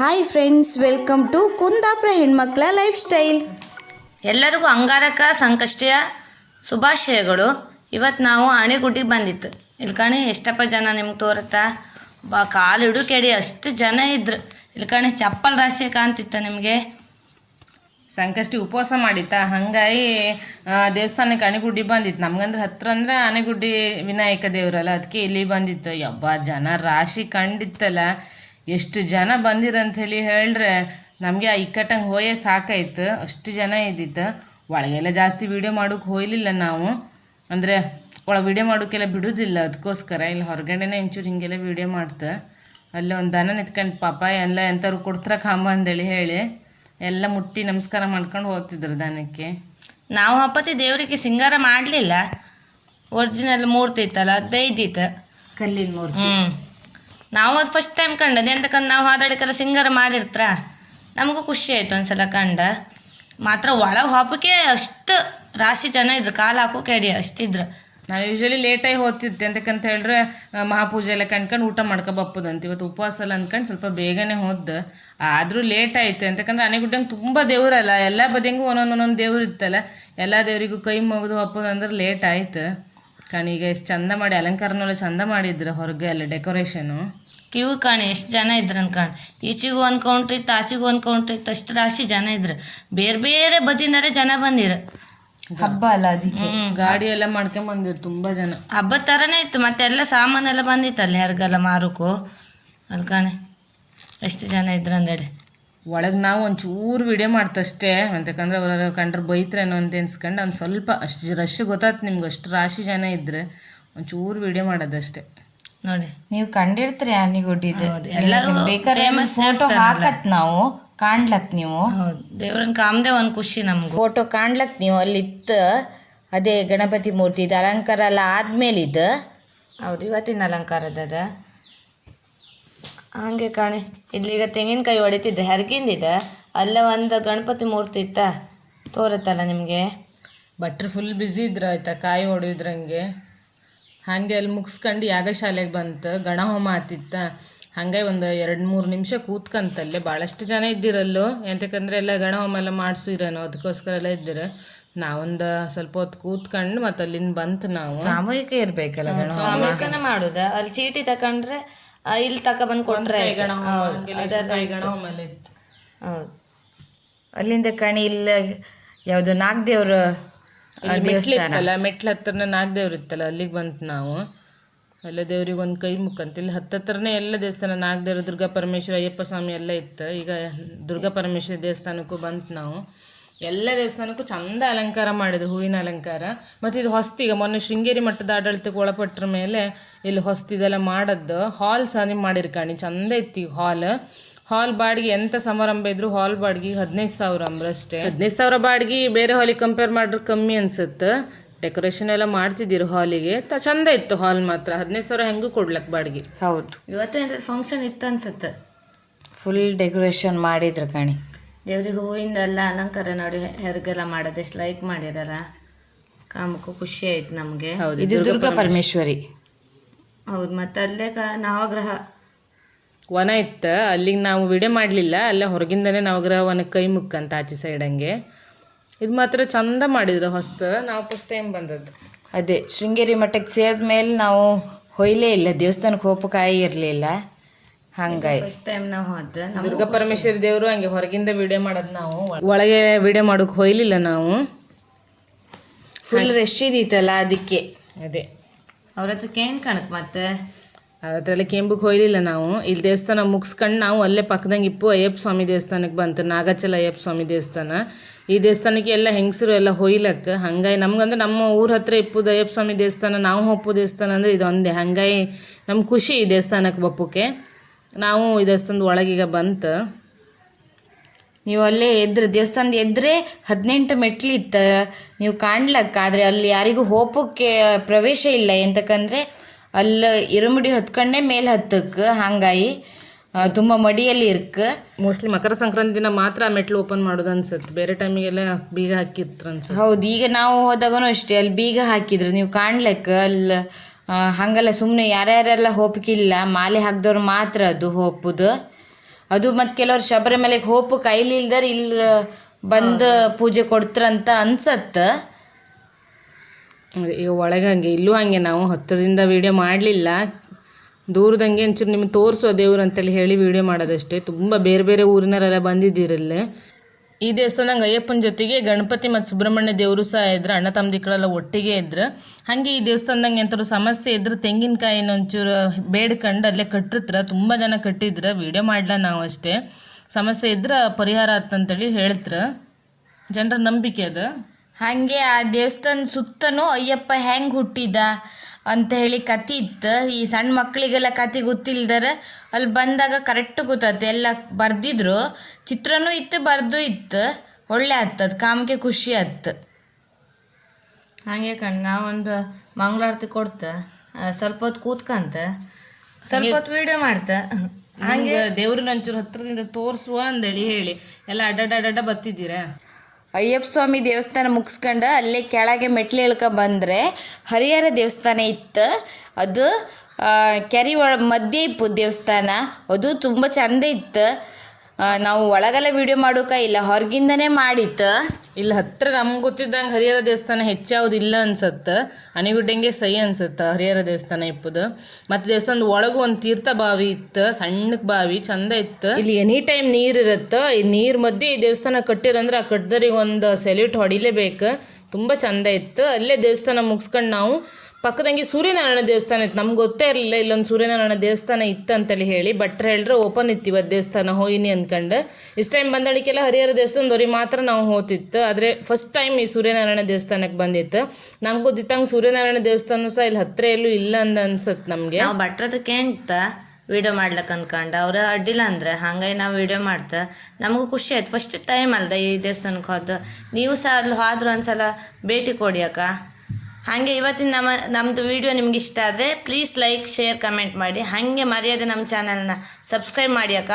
Hi friends welcome to Kundapura ಹೆಣ್ಮಕ್ಳ life style ಎಲ್ಲರಿಗೂ ಅಂಗಾರಕ, ಸಂಕಷ್ಟಿಯ ಶುಭಾಶಯಗಳು. ಇವತ್ತು ನಾವು ಆಣೆಗುಡ್ಡಿಗೆ ಬಂದಿತ್ತು. ಇಲ್ಲಿ ಕಣಿ ಎಷ್ಟಪ್ಪ ಜನ ನಿಮ್ಗೆ ತೋರುತ್ತಾ? ಬಾ, ಕಾಲು ಕೆಡಿ ಅಷ್ಟು ಜನ ಇದ್ರು. ಇಲ್ಲಿ ಕಣಿ ಚಪ್ಪಲ್ ರಾಶಿ ಕಾಣ್ತಿತ್ತ ನಿಮಗೆ? ಸಂಕಷ್ಟಿ ಉಪವಾಸ ಮಾಡಿತ್ತಾ? ಹಂಗಾಗಿ ದೇವಸ್ಥಾನಕ್ಕೆ ಅಣೆಗುಡ್ಡಿ ಬಂದಿತ್ತು. ನಮ್ಗಂದ್ರೆ ಹತ್ರ ಅಂದ್ರೆ ಅಣೆಗುಡ್ಡಿ ವಿನಾಯಕ ದೇವರಲ್ಲ ಅದಕ್ಕೆ ಇಲ್ಲಿ ಬಂದಿತ್ತು. ಯಬ್ಬ, ಜನ ರಾಶಿ ಕಂಡಿತ್ತಲ್ಲ. ಎಷ್ಟು ಜನ ಬಂದಿರಂಥೇಳಿ ಹೇಳ್ರೆ ನಮಗೆ ಆ ಇಕ್ಕಟ್ಟಂಗೆ ಹೋಯೇ ಸಾಕಾಯ್ತು. ಅಷ್ಟು ಜನ ಇದ್ದಿತ್ತು. ಒಳಗೆಲ್ಲ ಜಾಸ್ತಿ ವೀಡಿಯೋ ಮಾಡೋಕೆ ಹೋಯ್ಲಿಲ್ಲ ನಾವು. ಅಂದರೆ ಒಳಗೆ ವೀಡಿಯೋ ಮಾಡೋಕ್ಕೆಲ್ಲ ಬಿಡೋದಿಲ್ಲ. ಅದಕ್ಕೋಸ್ಕರ ಇಲ್ಲಿ ಹೊರಗಡೆನೇ ಇಂಚೂರು ಹಿಂಗೆಲ್ಲ ವೀಡಿಯೋ ಮಾಡ್ತ. ಅಲ್ಲಿ ಒಂದು ದನ ನಿಂತ್ಕೊಂಡು ಪಾಪ ಎಲ್ಲ ಎಂಥವ್ರು ಕೊಡ್ತಾರ ಕಾಂಬ ಅಂದೇಳಿ ಹೇಳಿ ಎಲ್ಲ ಮುಟ್ಟಿ ನಮಸ್ಕಾರ ಮಾಡ್ಕೊಂಡು ಹೋಗ್ತಿದ್ರು ದನಕ್ಕೆ. ನಾವು ಹಪ್ಪತ್ತಿ ದೇವರಿಗೆ ಸಿಂಗಾರ ಮಾಡಲಿಲ್ಲ. ಒರಿಜಿನಲ್ ಮೂರ್ತಿ ಇತ್ತಲ್ಲ ಅದೇ ಇದ್ದಿತ್ತು. ಕಲ್ಲಿನ ಮೂರ್ತಿ. ಹ್ಞೂ ನಾವು ಅದು ಫಸ್ಟ್ ಟೈಮ್ ಕಂಡದ್ದು. ಎಂತಕ್ಕಂದ್ರೆ ನಾವು ಹಾದಾಡಕ್ಕೆಲ್ಲ ಸಿಂಗರ್ ಮಾಡಿರ್ತ್ರ? ನಮಗೂ ಖುಷಿ ಆಯಿತು ಒಂದ್ಸಲ ಕಂಡ. ಮಾತ್ರ ಒಳಗೆ ಹಬ್ಬಕ್ಕೆ ಅಷ್ಟು ರಾಶಿ ಜನ ಇದ್ರು. ಕಾಲು ಹಾಕೋ ಕೆಡಿ ಅಷ್ಟಿದ್ರು. ನಾವು ಯೂಶ್ವಲಿ ಲೇಟಾಗಿ ಹೋಗ್ತಿದ್ದೆ ಅಂತಕ್ಕಂತ ಹೇಳಿದ್ರೆ ಮಹಾಪೂಜೆ ಎಲ್ಲ ಕಣ್ಕೊಂಡು ಊಟ ಮಾಡ್ಕೊಬಪ್ಪದಂತ ಇವತ್ತು ಉಪವಾಸ ಎಲ್ಲ ಅಂದ್ಕೊಂಡು ಸ್ವಲ್ಪ ಬೇಗನೆ ಹೋದ್ದು. ಆದರೂ ಲೇಟ್ ಅಂತಕಂದ್ರೆ ಅಂತಕ್ಕಂದ್ರೆ ಆನೆಗುಡ್ಡಂಗೆ ತುಂಬ ದೇವರಲ್ಲ. ಎಲ್ಲ ಬದಿಯಂಗೂ ಒಂದೊಂದು ಒಂದೊಂದು ದೇವ್ರು ಇತ್ತಲ್ಲ. ಎಲ್ಲ ದೇವರಿಗೂ ಕೈ ಮುಗಿದು ಹಪ್ಪದಂದ್ರೆ ಲೇಟ್ ಆಯ್ತು. ಈಗ ಎಷ್ಟು ಚಂದ ಮಾಡಿ, ಅಲಂಕಾರನೆಲ್ಲ ಚಂದ ಮಾಡಿದ್ರು ಹೊರಗೆ ಎಲ್ಲ ಡೆಕೋರೇಷನು ಕಿವು ಕಾಣಿ ಎಷ್ಟು ಜನ ಇದ್ರು ಅನ್ಕೊಂಡು ಈಚಿಗೂ ಒಂದು ಕೌಂಟ್ರಿ ತಾಚಿಗೂ ಆಚೆಗೂ ಒಂದು ಕೌಂಟ್ರಿ ಇತ್ತು ಅಷ್ಟು ರಾಶಿ ಜನ ಇದ್ರು. ಬೇರೆ ಬೇರೆ ಬದಿನಾರೆ ಜನ ಬಂದಿರು. ಹಬ್ಬ ಅಲ್ಲ ಅದಕ್ಕೆ. ಗಾಡಿ ಎಲ್ಲ ಮಾಡ್ಕೊಂಡ್ ಬಂದಿರು ತುಂಬ ಜನ. ಹಬ್ಬದ ಥರನೇ ಇತ್ತು ಮತ್ತೆ ಎಲ್ಲ ಸಾಮಾನೆಲ್ಲ ಬಂದಿತ್ತಲ್ಲ ಯಾರಿಗೆಲ್ಲ ಮಾರುಕು. ಅಲ್ಲಿ ಕಾಣೆ ಎಷ್ಟು ಜನ ಇದ್ರು ಅಂದೇಳಿ ಒಳಗೆ ನಾವು ಒಂಚೂರು ವಿಡಿಯೋ ಮಾಡ್ತಷ್ಟೇ ಅಂತಕಂದ್ರೆ ಅವ್ರ ಕಂಡ್ರೆ ಬೈತ್ರೇನೋ ಅಂತ ಎನ್ಸ್ಕೊಂಡು ಒಂದು ಸ್ವಲ್ಪ ಅಷ್ಟು ರಶ್ ಗೊತ್ತಾಯ್ತು ನಿಮ್ಗೆ ಅಷ್ಟು ರಾಶಿ ಜನ ಇದ್ರೆ ಒಂಚೂರು ವಿಡಿಯೋ ಮಾಡೋದಷ್ಟೇ. ನೋಡಿ ನೀವು ಕಂಡಿರ್ತೀರಿ ಆನೆಗುಡ್ಡಿದು ಎಲ್ಲರೂ ಬೇಕಾದ್ರೆ ಫೋಟೋ ಹಾಕತ್ ನಾವು ಕಾಣ್ಲಕ್ ನೀವು. ಹೌದು ದೇವ್ರನ್ನ ಕಾಮ್ದೆ ಒಂದು ಖುಷಿ ನಮ್ಗೆ. ಫೋಟೋ ಕಾಣ್ಲಕ್ ನೀವು ಅಲ್ಲಿತ್ತು ಅದೇ ಗಣಪತಿ ಮೂರ್ತಿ ಇದು ಅಲಂಕಾರ ಎಲ್ಲ ಆದ್ಮೇಲಿದ್ದು. ಹೌದು ಇವತ್ತಿನ ಅಲಂಕಾರದದ ಹಾಗೆ ಕಾಣೆ ಈಗ ತೆಂಗಿನಕಾಯಿ ಹೊಡಿತಿದ್ದೆ ಹೆರ್ಗಿಂದಿದೆ. ಅಲ್ಲೇ ಒಂದು ಗಣಪತಿ ಮೂರ್ತಿ ಇತ್ತ ತೋರುತ್ತಲ್ಲ ನಿಮಗೆ? ಭಟ್ರು ಫುಲ್ ಬ್ಯುಸಿ ಇದ್ರು ಆಯ್ತಾ ಕಾಯಿ ಹೊಡಿಯೋದ್ರಂಗೆ. ಹಾಗೆ ಅಲ್ಲಿ ಮುಗಿಸ್ಕೊಂಡು ಯಾಗಶಾಲೆಗೆ ಬಂತು ಗಣಹೋಮ ಆತಿತ್ತ. ಹಾಗೆ ಒಂದು ಎರಡು ಮೂರು ನಿಮಿಷ ಕೂತ್ಕಂತಲ್ಲೇ ಭಾಳಷ್ಟು ಜನ ಇದ್ದಿರಲ್ಲೋ ಎಂತಕ್ಕಂದ್ರೆ ಎಲ್ಲ ಗಣ ಹೋಮ ಎಲ್ಲ ಮಾಡಿಸಿರೋನು ಅದಕ್ಕೋಸ್ಕರ ಎಲ್ಲ ಇದ್ದಿರ. ನಾವೊಂದು ಸ್ವಲ್ಪ ಹೊತ್ತು ಕೂತ್ಕೊಂಡು ಮತ್ತೆ ಅಲ್ಲಿಂದ ಬಂತು ನಾವು. ಸಾಮೂಹಿಕ ಇರ್ಬೇಕಲ್ಲ ಸಾಮೂಹಿಕ ಸಾಮೂಹಿಕನೇ ಮಾಡುದ. ಅಲ್ಲಿ ಚೀಟಿ ತಕೊಂಡ್ರೆ ಇಲ್ಲಿ ತಕ ಬಂದು ಕೊಟ್ರೆ ಇತ್ತು. ಅಲ್ಲಿಂದ ಕಣಿ ಇಲ್ಲ ಯಾವುದು ನಾಗದೇವ್ರ ಇಲ್ಲಿ ಮೆಟ್ಲ ಹತ್ರನ ನಾಗದೇವ್ರು ಇತ್ತಲ್ಲ ಅಲ್ಲಿಗೆ ಬಂತು ನಾವು. ಎಲ್ಲ ದೇವ್ರಿಗೆ ಒಂದು ಕೈ ಮುಖಂತ. ಇಲ್ಲಿ ಹತ್ತತ್ರನೇ ಎಲ್ಲ ದೇವಸ್ಥಾನ ನಾಗದೇವ್ರ ದುರ್ಗಾ ಪರಮೇಶ್ವರ ಅಯ್ಯಪ್ಪ ಸ್ವಾಮಿ ಎಲ್ಲ ಇತ್ತು. ಈಗ ದುರ್ಗಾ ಪರಮೇಶ್ವರ ದೇವಸ್ಥಾನಕ್ಕೂ ಬಂತು ನಾವು. ಎಲ್ಲ ದೇವಸ್ಥಾನಕ್ಕೂ ಚಂದ ಅಲಂಕಾರ ಮಾಡಿದ್ರು ಹೂವಿನ ಅಲಂಕಾರ. ಮತ್ತು ಇದು ಹೊಸ್ತಿಗ ಮೊನ್ನೆ ಶೃಂಗೇರಿ ಮಟ್ಟದ ಆಡಳಿತಕ್ಕೆ ಒಳಪಟ್ಟರ ಮೇಲೆ ಇಲ್ಲಿ ಹೊಸ್ತಿದೆಲ್ಲ ಮಾಡದ್ದು. ಹಾಲ್ ಸಹ ಮಾಡಿರ್ಕಾಣಿ ಚಂದ ಇತ್ತು ಈಗ ಹಾಲ್ ಹಾಲ್ ಬಾಡಿಗೆ ಎಂಥ ಸಮಾರಂಭ ಇದ್ರು ಹಾಲ್ ಬಾಡಿಗೆ ಹದಿನೈದು ಸಾವಿರ ಅಂಬ್ರಷ್ಟೇ ಹದಿನೈದು ಸಾವಿರ ಬಾಡಿಗೆ ಬೇರೆ ಹಾಲಿಗೆ ಕಂಪೇರ್ ಮಾಡಿದ್ರೆ ಕಮ್ಮಿ ಅನ್ಸುತ್ತೆ. ಡೆಕೋರೇಷನ್ ಎಲ್ಲ ಮಾಡ್ತಿದ್ದೀರು ಹಾಲಿಗೆ. ತ ಚಂದ ಇತ್ತು ಹಾಲ್ ಮಾತ್ರ. ಹದಿನೈದು ಸಾವಿರ ಹೆಂಗೂ ಕೊಡ್ಲಕ್ ಬಾಡಿಗೆ. ಹೌದು. ಇವತ್ತು ಏನಾದ್ರು ಫಂಕ್ಷನ್ ಇತ್ತು ಅನ್ಸುತ್ತೆ? ಫುಲ್ ಡೆಕೋರೇಷನ್ ಮಾಡಿದ್ರು ಕಣಿ. ದೇವ್ರಿಗೆ ಹೂವಿಂದ ಎಲ್ಲ ಅಲಂಕಾರ ನೋಡಿ ಹೆರ್ಗೆಲ್ಲ ಮಾಡೋದು ಎಷ್ಟು ಲೈಕ್ ಮಾಡಿರಲ್ಲ ಕಾಮಕ್ಕೂ ಖುಷಿ ಆಯ್ತು ನಮಗೆ. ಹೌದು ಇದು ದುರ್ಗಾ ಪರಮೇಶ್ವರಿ. ಹೌದು ಮತ್ತೆ ಅಲ್ಲೇ ಕ ನವಗ್ರಹ ವನ ಇತ್ತು ಅಲ್ಲಿಗೆ ನಾವು ವಿಡಿಯೋ ಮಾಡಲಿಲ್ಲ ಅಲ್ಲೇ ಹೊರಗಿಂದನೇ ನವಗ್ರಹ ಒನ ಕೈ ಮುಕ್ಕಂತ ಆಚೆ ಸೈಡ್ ಹಂಗೆ. ಇದು ಮಾತ್ರ ಚಂದ ಮಾಡಿದ್ರು ಹೊಸ್ತು ನಾವು ಫಸ್ಟ್ ಟೈಮ್ ಬಂದದ್ದು. ಅದೇ ಶೃಂಗೇರಿ ಮಠಕ್ಕೆ ಸೇರಿದ ಮೇಲೆ ನಾವು ಹೊಯ್ಲೇ ಇಲ್ಲ ದೇವಸ್ಥಾನಕ್ಕೆ ಹೋಪಕಾಯಿ ಇರಲಿಲ್ಲ. ಹಂಗಾಗಿ ಫಸ್ಟ್ ಟೈಮ್ ನಾವು ಹೋದ ದುರ್ಗಾ ಪರಮೇಶ್ವರಿ ದೇವರು ಹಂಗೆ ಹೊರಗಿಂದ ವಿಡಿಯೋ ಮಾಡೋದು ನಾವು. ಒಳಗೆ ವಿಡಿಯೋ ಮಾಡೋಕೆ ಹೊಯ್ಲಿಲ್ಲ ನಾವು. ಫುಲ್ ರಶ್ ಇದೀತಲ್ಲ ಅದಕ್ಕೆ. ಅದೇ. ಅವ್ರ ಹತ್ರಕ್ಕೆ ಏನು ಕಾಣಕ್ಕೆ ಮತ್ತೆ? ಅದರಲ್ಲಿ ಕೆಂಬುಗೆ ಹೋಯ್ಲಿಲ್ಲ ನಾವು. ಇಲ್ಲಿ ದೇವಸ್ಥಾನ ಮುಗಿಸ್ಕೊಂಡು ನಾವು ಅಲ್ಲೇ ಪಕ್ಕದಂಗೆ ಇಪ್ಪು ಅಯ್ಯಪ್ಪ ಸ್ವಾಮಿ ದೇವಸ್ಥಾನಕ್ಕೆ ಬಂತು, ನಾಗಚಲ ಅಯ್ಯಪ್ಪ ಸ್ವಾಮಿ ದೇವಸ್ಥಾನ. ಈ ದೇವಸ್ಥಾನಕ್ಕೆ ಎಲ್ಲ ಹೆಂಗಸರು ಎಲ್ಲ ಹೊಯ್ಲಕ್ಕೆ ಹಂಗಾಗಿ ನಮ್ಗಂದ್ರೆ ನಮ್ಮ ಊರ ಹತ್ರ ಇಪ್ಪುದು ಅಯ್ಯಪ್ಪ ಸ್ವಾಮಿ ದೇವಸ್ಥಾನ, ನಾವು ಹೊಪ್ಪು ದೇವಸ್ಥಾನ ಅಂದರೆ ಇದೊಂದೇ ಹಂಗಾಗಿ ನಮ್ಮ ಖುಷಿ ಈ ದೇವಸ್ಥಾನಕ್ಕೆ ಬಪ್ಪಕ್ಕೆ ನಾವು ಈ ದೇವಸ್ಥಾನದ ಒಳಗೀಗ ಬಂತು. ನೀವು ಅಲ್ಲೇ ಎದ್ರೆ, ದೇವಸ್ಥಾನದ ಎದ್ರೆ ಹದಿನೆಂಟು ಮೆಟ್ಲಿತ್ತು ನೀವು ಕಾಣ್ಲಕ್ಕ ಆದರೆ ಅಲ್ಲಿ ಯಾರಿಗೂ ಹೋಪಕ್ಕೆ ಪ್ರವೇಶ ಇಲ್ಲ ಎಂತಕ್ಕಂದ್ರೆ ಅಲ್ಲಿ ಇರುಮುಡಿ ಹೊತ್ಕೊಂಡೆ ಮೇಲೆ ಹತ್ತಕ್ಕೆ ಹಂಗಾಗಿ ತುಂಬ ಮಡಿಯಲ್ಲಿ ಇರ್ಕ. ಮೋಸ್ಟ್ಲಿ ಮಕರ ಸಂಕ್ರಾಂತಿ ದಿನ ಮಾತ್ರ ಆ ಮೆಟ್ಲು ಓಪನ್ ಮಾಡೋದು ಅನ್ಸುತ್ತೆ. ಬೇರೆ ಟೈಮಿಗೆಲ್ಲ ಬೀಗ ಹಾಕಿತ್ತು ಅನ್ಸುತ್ತೆ. ಹೌದು ಈಗ ನಾವು ಹೋದಾಗನು ಅಷ್ಟೇ ಅಲ್ಲಿ ಬೀಗ ಹಾಕಿದ್ರು. ನೀವು ಕಾಣ್ಲಕ್ಕ ಅಲ್ಲಿ ಹಂಗಲ್ಲ ಸುಮ್ಮನೆ ಯಾರ್ಯಾರೆಲ್ಲ ಹೋಪಕ್ಕಿಲ್ಲ ಮಾಲೆ ಹಾಕ್ದವ್ರು ಮಾತ್ರ ಅದು ಹೋಪುದು. ಅದು ಮತ್ತು ಕೆಲವ್ರು ಶಬರಿಮಲೆಗೆ ಹೋಪು ಕೈಲಿಲ್ದ್ರೆ ಇಲ್ಲಿ ಬಂದು ಪೂಜೆ ಕೊಡ್ತಾರಂತ ಅನ್ಸತ್ತೆ. ಈಗ ಒಳಗೆ ಹಂಗೆ, ಇಲ್ಲೂ ಹಂಗೆ ನಾವು ಹತ್ತಿರದಿಂದ ವೀಡಿಯೋ ಮಾಡಲಿಲ್ಲ. ದೂರದಂಗೆ ಒಂಚೂರು ನಿಮ್ಗೆ ತೋರಿಸೋ ದೇವ್ರು ಅಂತೇಳಿ ಹೇಳಿ ವೀಡಿಯೋ ಮಾಡೋದಷ್ಟೇ. ತುಂಬ ಬೇರೆ ಬೇರೆ ಊರಿನವರೆಲ್ಲ ಬಂದಿದ್ದೀರಲ್ಲ ಈ ದೇವಸ್ಥಾನದಾಗ ಅಯ್ಯಪ್ಪನ ಜೊತೆಗೆ ಗಣಪತಿ ಮತ್ತು ಸುಬ್ರಹ್ಮಣ್ಯ ದೇವರು ಸಹ ಇದ್ರೆ, ಅಣ್ಣ ತಮ್ಮದಿಕ್ಕಳೆಲ್ಲ ಒಟ್ಟಿಗೆ ಇದ್ರು. ಹಾಗೆ ಈ ದೇವಸ್ಥಾನದಂಗೆ ಎಂಥರು ಸಮಸ್ಯೆ ಇದ್ರೆ, ತೆಂಗಿನಕಾಯಿನ ಒಂಚೂರು ಬೇಡ್ಕಂಡು ಅಲ್ಲೇ ಕಟ್ಟಿರ್ತಾರೆ. ತುಂಬ ಜನ ಕಟ್ಟಿದ್ರು ವೀಡಿಯೋ ಮಾಡಲ್ಲ ನಾವು ಅಷ್ಟೇ. ಸಮಸ್ಯೆ ಇದ್ರೆ ಪರಿಹಾರ ಆತಂತೇಳಿ ಹೇಳ್ತಾರೆ. ಜನರ ನಂಬಿಕೆ ಅದು. ಹಾಗೆ ಆ ದೇವಸ್ಥಾನ ಸುತ್ತನೂ ಅಯ್ಯಪ್ಪ ಹೆಂಗ್ ಹುಟ್ಟಿದ ಅಂತ ಹೇಳಿ ಕತೆ ಇತ್ತು. ಈ ಸಣ್ಣ ಮಕ್ಕಳಿಗೆಲ್ಲ ಕತೆ ಗೊತ್ತಿಲ್ದರ ಅಲ್ಲಿ ಬಂದಾಗ ಕರೆಕ್ಟ್ ಗೊತ್ತಾಯ್ತು ಎಲ್ಲ ಬರ್ದಿದ್ರು. ಚಿತ್ರನೂ ಇತ್ತು ಬರ್ದು ಇತ್ತು. ಒಳ್ಳೆ ಆಗ್ತದ ಕಾಮಕ್ಕೆ ಖುಷಿ ಆಯ್ತು ಹಾಗೆ ಕಣ್ ನಾವೊಂದು ಮಂಗಳಾರತಿ ಕೊಡ್ತ ಸ್ವಲ್ಪ ಹೊತ್ತು ಕೂತ್ಕಂತ ಸ್ವಲ್ಪ ಹೊತ್ತು ವಿಡಿಯೋ ಮಾಡ್ತ. ಹಂಗೆ ದೇವ್ರನ್ನ ಒಂಚೂರು ಹತ್ರದಿಂದ ತೋರಿಸುವ ಅಂದೇಳಿ ಹೇಳಿ. ಎಲ್ಲ ಅಡ್ಡಾಡ ಅಡ್ಡಾಡ ಬತ್ತಿದ್ದೀರಾ ಅಯ್ಯಪ್ಪ ಸ್ವಾಮಿ ದೇವಸ್ಥಾನ ಮುಗಿಸ್ಕೊಂಡು ಅಲ್ಲೇ ಕೆಳಗೆ ಮೆಟ್ಲು ಇಳ್ಕೊ ಬಂದರೆ ಹರಿಹರ ದೇವಸ್ಥಾನ ಇತ್ತು. ಅದು ಕೆರಿ ಒಳ ಮಧ್ಯೆ ಇಪ್ಪು ದೇವಸ್ಥಾನ. ಅದು ತುಂಬ ಚಂದ ಇತ್ತು. ನಾವು ಒಳಗೆಲ್ಲ ವಿಡಿಯೋ ಮಾಡೋಕೆ ಇಲ್ಲ ಹೊರಗಿಂದನೇ ಮಾಡಿತ್ತು ಇಲ್ಲಿ ಹತ್ರ ನಮ್ಗೆ ಗೊತ್ತಿದ್ದಂಗೆ ಹರಿಹರ ದೇವಸ್ಥಾನ ಹೆಚ್ಚಾವುದಿಲ್ಲ ಅನ್ಸತ್ತೆ. ಅನಿಗುಡ್ಡಂಗೆ ಸೈ ಅನ್ಸತ್ತೆ ಹರಿಹರ ದೇವಸ್ಥಾನ ಇಪ್ಪದು. ಮತ್ತು ದೇವಸ್ಥಾನದ ಒಳಗೂ ಒಂದು ತೀರ್ಥ ಬಾವಿ ಇತ್ತು ಸಣ್ಣಕ್ಕೆ ಬಾವಿ ಚಂದ ಇತ್ತು. ಇಲ್ಲಿ ಎನಿ ಟೈಮ್ ನೀರು ಇರುತ್ತೆ ಈ ನೀರು ಮಧ್ಯೆ ಈ ದೇವಸ್ಥಾನ ಕಟ್ಟಿರಂದ್ರೆ ಆ ಕಟ್ಟದರಿಗೆ ಒಂದು ಸೆಲ್ಯೂಟ್ ಹೊಡಿಲೇಬೇಕು. ತುಂಬ ಚಂದ ಇತ್ತು. ಅಲ್ಲೇ ದೇವಸ್ಥಾನ ಮುಗಿಸ್ಕೊಂಡು ನಾವು ಪಕ್ಕದಂಗೆ ಸೂರ್ಯನಾರಾಯಣ ದೇವಸ್ಥಾನ ಇತ್ತು. ನಮ್ಗೆ ಗೊತ್ತೇ ಇರಲಿಲ್ಲ, ಇಲ್ಲೊಂದು ಸೂರ್ಯನಾರಾಯಣ ದೇವಸ್ಥಾನ ಇತ್ತು ಅಂತೇಳಿ ಹೇಳಿ ಭಟ್ರು ಹೇಳಿದ್ರೆ ಓಪನ್ ಇತ್ತು ಇವತ್ತು ದೇವಸ್ಥಾನ ಹೋಯಿನಿ ಅಂದ್ಕೊಂಡು ಇಷ್ಟು ಟೈಮ್ ಬಂದಳಿಕೆಲ್ಲ ಹರಿಹರ ದೇವಸ್ಥಾನದವ್ರಿಗೆ ಮಾತ್ರ ನಾವು ಹೋತಿತ್ತು. ಆದರೆ ಫಸ್ಟ್ ಟೈಮ್ ಈ ಸೂರ್ಯನಾರಾಯಣ ದೇವಸ್ಥಾನಕ್ಕೆ ಬಂದಿತ್ತು. ನಂಗೆ ಗೊತ್ತಿತ್ತಂಗೆ ಸೂರ್ಯನಾರಾಯಣ ದೇವಸ್ಥಾನ ಸಹ ಇಲ್ಲಿ ಹತ್ತಿರ ಎಲ್ಲೂ ಇಲ್ಲ ಅಂದ ಅನ್ಸತ್ತೆ ನಮಗೆ. ನಾವು ಭಟ್ರದ ಕೇಳ್ತ ವಿಡಿಯೋ ಮಾಡ್ಲಕ್ಕೆ ಅಂದ್ಕೊಂಡು ಅವ್ರು ಅಡ್ಡಿಲ್ಲ ಅಂದ್ರೆ ಹಂಗಾಗಿ ನಾವು ವಿಡಿಯೋ ಮಾಡ್ತ. ನಮಗೂ ಖುಷಿ ಆಯ್ತು. ಫಸ್ಟ್ ಟೈಮ್ ಅಲ್ದ ಈ ದೇವಸ್ಥಾನಕ್ಕೆ ಹೋದ ನೀವು ಸಹ ಅಲ್ಲಿ ಹೋದ್ರು ಒಂದ್ಸಲ ಭೇಟಿ ಕೊಡಿ ಅಕ್ಕ. ಹಾಗೆ ಇವತ್ತಿನ ನಮ್ಮ ನಮ್ಮದು ವಿಡಿಯೋ ನಿಮ್ಗೆ ಇಷ್ಟ ಆದರೆ ಪ್ಲೀಸ್ ಲೈಕ್ ಶೇರ್ ಕಮೆಂಟ್ ಮಾಡಿ. ಹಾಗೆ ಮರ್ಯಾದೆ ನಮ್ಮ ಚಾನಲ್ನ ಸಬ್ಸ್ಕ್ರೈಬ್ ಮಾಡಿ ಅಕ್ಕ.